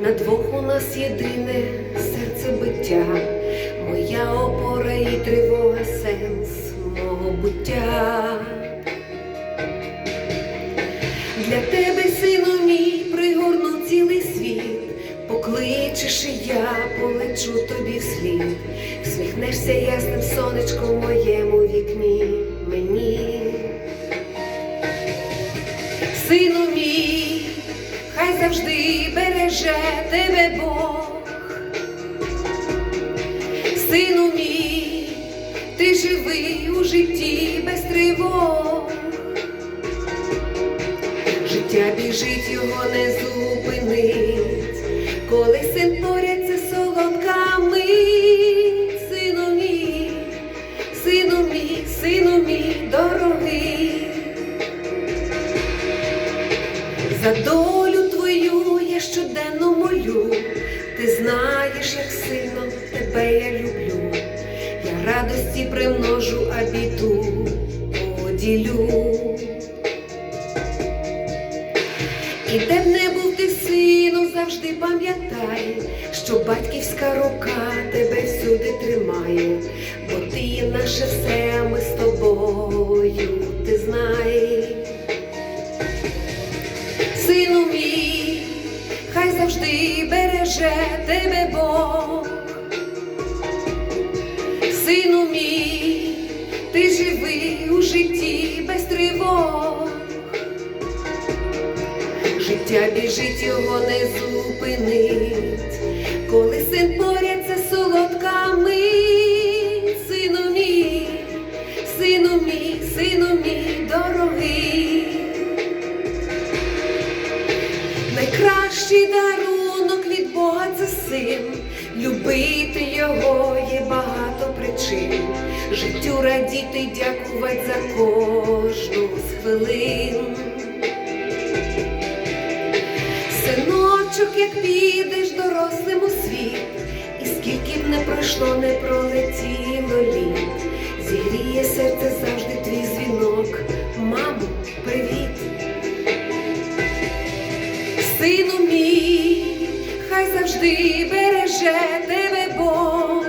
на двох у нас єдине серцебиття, моя опора і тривога, сенс мого буття. Для тебе, сину мій, пригорну цілий світ, покличеш і я полечу тобі вслід, всміхнешся ясним сонечком в моєму вікні мені. Сину мій, хай завжди береже тебе Бог. Сину мій, ти живий у житті без тривог. Життя біжить, його не зупинить, коли син поряд це солодка мить. Сину мій, сину мій, сину мій дорогий. За ти знаєш, як сильно тебе я люблю, я радості примножу, а біду поділю. І де б не був ти сину, завжди пам'ятай, що батьківська рука тебе всюди тримає, бо ти є наше все, ми з тобою, ти знаєш. Сину мій, хай завжди береже тебе Бог. Сину мій, ти живий у житті без тривог. Життя біжить, його не зупинить, коли син поряд це солодка мить. Сину мій, сину мій, сину мій дорогий. Найкращий від Син, любити його є багато причин, життю радіти, дякувати за кожну з хвилин. Синочок, як підеш дорослим у світ, і скільки б не пройшло, не пролетіло літ, зігріє серце завжди хай завжди береже тебе Бог.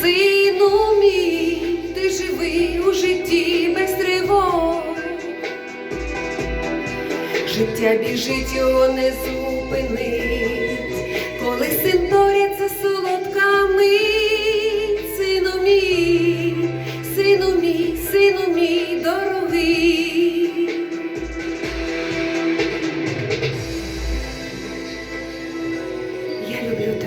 Сину мій, ти живий у житті без тривог. Життя біжить, його не зупинить, коли син поряд це солодка мить. Сину мій, сину мій, сину мій дорогий. beauty.